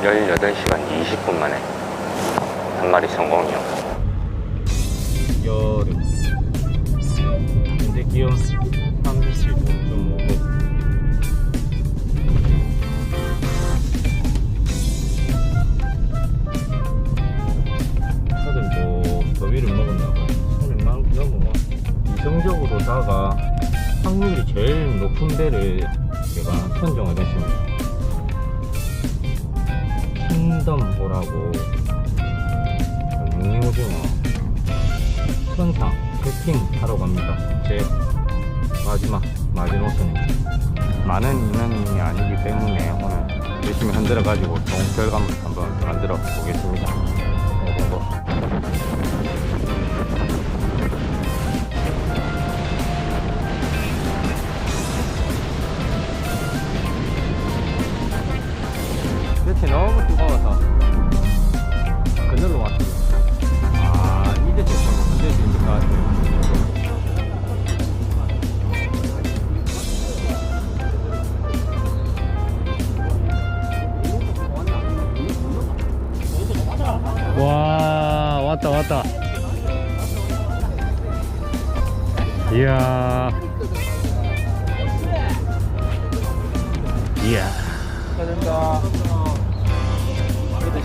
18시간 20분 만에 한 마리 성공이요. 여름 현재 기온 35.5도 다들 뭐 더위를 먹었나 봐요. 손이 막 넘어와. 이성적으로다가 확률이 제일 높은 데를 제가 선정을 했습니다. 킹덤호라고 뭉오징어 선상 세팅 하러 갑니다. 제 마지막 마지노선입니다. 많은 인원이 아니기 때문에 오늘 열심히 흔들어 가지고 좋은 결과물 한번 만들어 보겠습니다. 끝이 너무 뜨거워 와 왔다 왔다. 이야. 이야.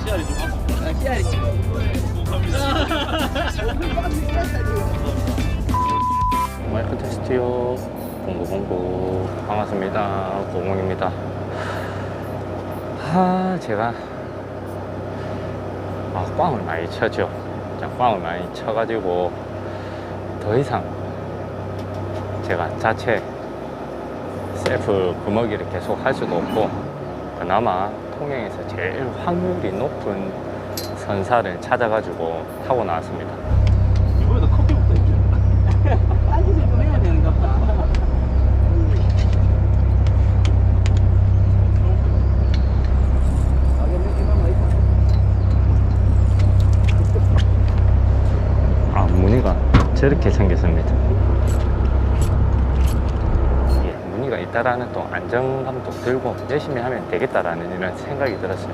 씨알이 좀 왔어. 씨알이 마이크 테스트요. 봉고봉고. 반갑습니다. 고공입니다. 하, 제가, 아, 꽝을 많이 쳤죠. 자, 꽝을 많이 쳐가지고, 더 이상 제가 자체 셀프 금어기를 계속 할 수도 없고, 그나마 통영에서 제일 확률이 높은 선사를 찾아가지고 타고 나왔습니다. 이번에도 커피부터 있죠. 딴짓을 좀 해야 되는가 보다. 아, 무늬가 저렇게 생겼습니다. 예, 무늬가 있다라는 또 안정감도 들고 열심히 하면 되겠다라는 이런 생각이 들었어요.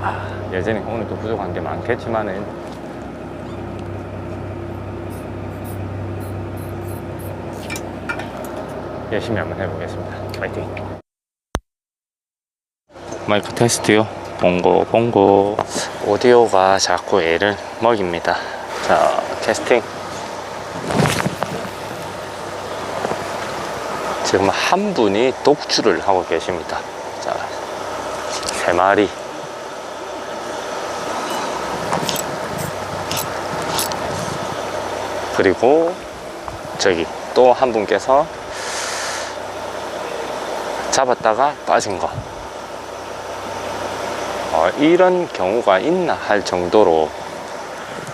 아, 여전히 오늘도 부족한 게 많겠지만은 열심히 한번 해보겠습니다. 파이팅! 마이크 테스트요. 봉고 봉고 오디오가 자꾸 애를 먹입니다. 자 캐스팅 지금 한 분이 독주를 하고 계십니다. 자 세 마리 그리고 저기 또 한 분께서 잡았다가 빠진 거 어, 이런 경우가 있나 할 정도로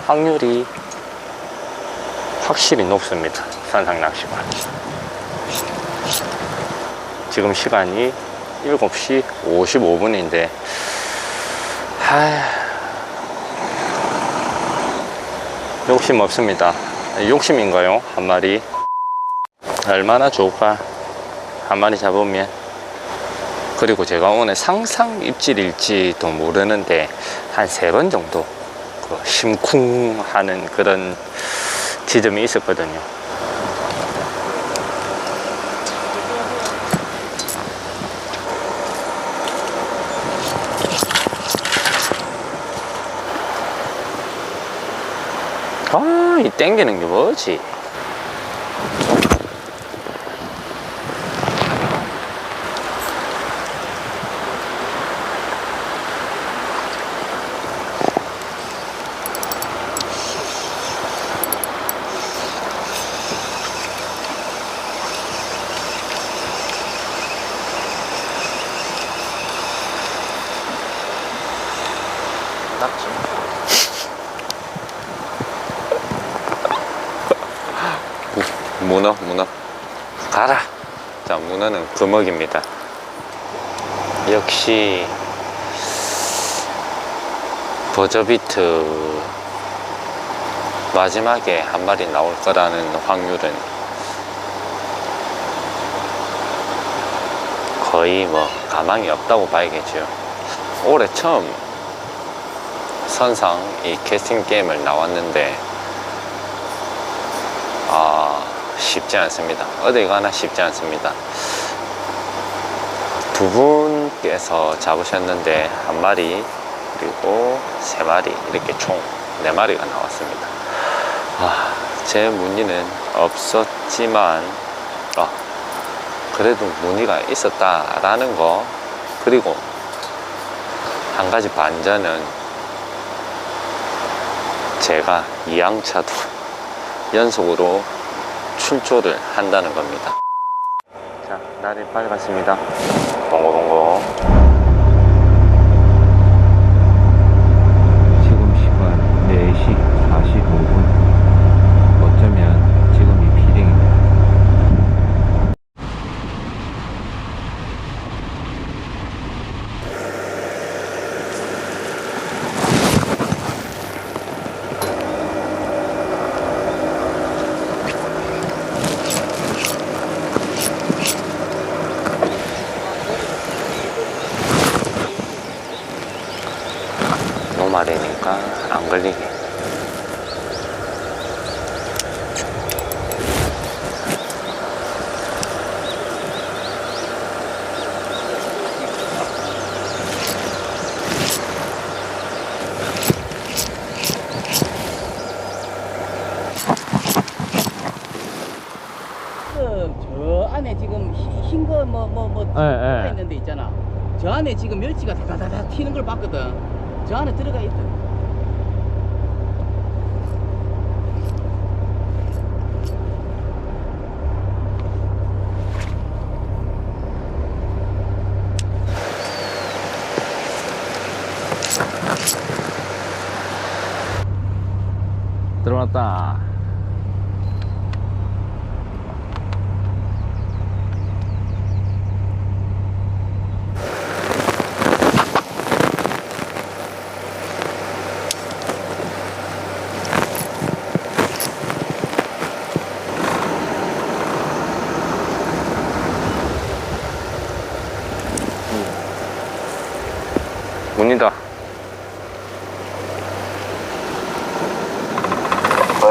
확률이 확실히 높습니다. 산상 낚시가. 지금 시간이 7시 55분인데, 하, 욕심 없습니다. 욕심인가요? 한 마리. 얼마나 좋을까? 한 마리 잡으면. 그리고 제가 오늘 상상 입질일지도 모르는데 한 세 번 정도 그 심쿵 하는 그런 지점이 있었거든요. 아, 이 땡기는 게 뭐지? 문어, 문어. 가라. 자, 문어는 금어기입니다. 역시 버저비트 마지막에 한 마리 나올 거라는 확률은 거의 뭐 가망이 없다고 봐야겠죠. 올해 처음 선상 이 캐스팅 게임을 나왔는데 아 쉽지 않습니다. 어디 가나 쉽지 않습니다. 두 분께서 잡으셨는데 한 마리 그리고 세 마리 이렇게 총 네 마리가 나왔습니다. 아, 제 무늬는 없었지만 아, 그래도 무늬가 있었다라는 거 그리고 한 가지 반전은 제가 2양차도 연속으로 출조를 한다는 겁니다. 자, 날이 밝았습니다. 동고동고. 지금 시간 4시 45분. 어쩌면 지금이 피딩입니다. 노말이니까 안 걸리게. 저 안에 지금 흰거뭐 뭐 뭐 예, 예. 있는 데 있잖아. 저 안에 지금 멸치가 다다다다 튀는 걸 봤거든. 저 안에 들어가 있다. 들어왔다.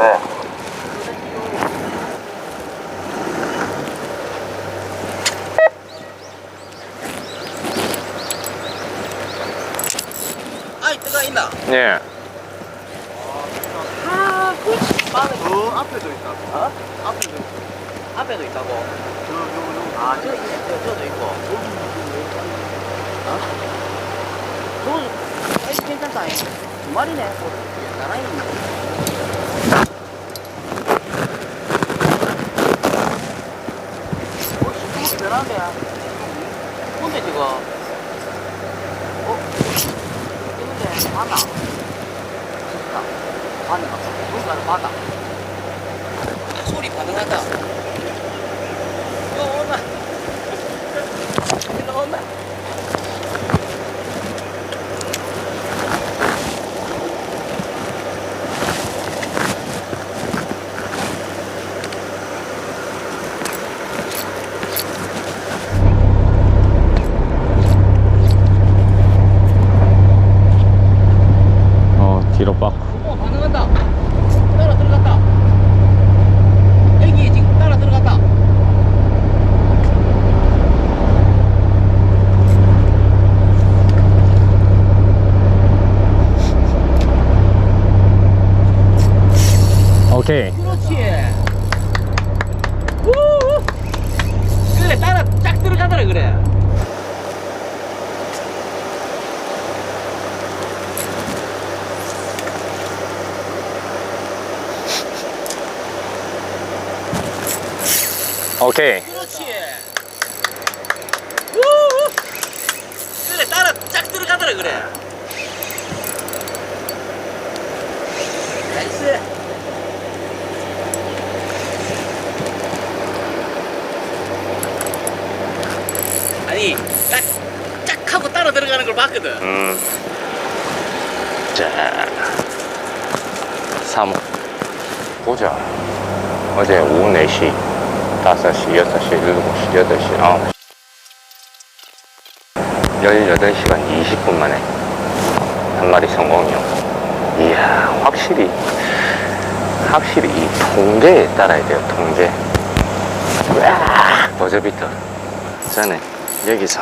왜? 아이 뜨가 있나? 예. 아, 그렇지. 빵은 저 앞에도 있다고. 어? 앞에도 있- 앞에도 있다고. 저, 저, 저. 아, 저 있네. 저, 저도 있고. 어? 저, 사이즈 괜찮다. 두 마리네. 뭐, 나란히 있네. 어, 변한데. 뭔데, 지금? 어? 이건데, 맞나? 진짜. 맞나? 뭔가를 맞아. 소리 가능하다. 이거 온나? 이거 온나? 어, 뒤로 빡. 어, 가능하다. 따라 들어갔다. 애기 지금 따라 들어갔다. 오케이. 그렇지. 우후. 그래, 따라 쫙 들어가더라, 그래. 오케이. 그렇지. 그래, 따라 쫙 들어가더라, 그래. 나이스. 아니, 딱, 쫙 하고 따라 들어가는 걸 봤거든. 음. 자. 3호. 보자. 어제 오후 4시, 5시, 6시, 7시, 8시, 9시. 18시간 20분 만에 한 마리 성공이요. 이야, 확실히, 확실히 이 통계에 따라야 돼요, 통계. 버저비터. 저는 여기서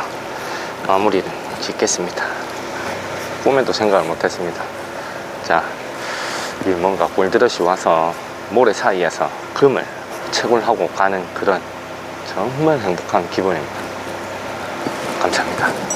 마무리를 짓겠습니다. 꿈에도 생각을 못했습니다. 자, 이 뭔가 골드러시 와서 모래 사이에서 금을 채굴하고 가는 그런 정말 행복한 기분입니다. 감사합니다.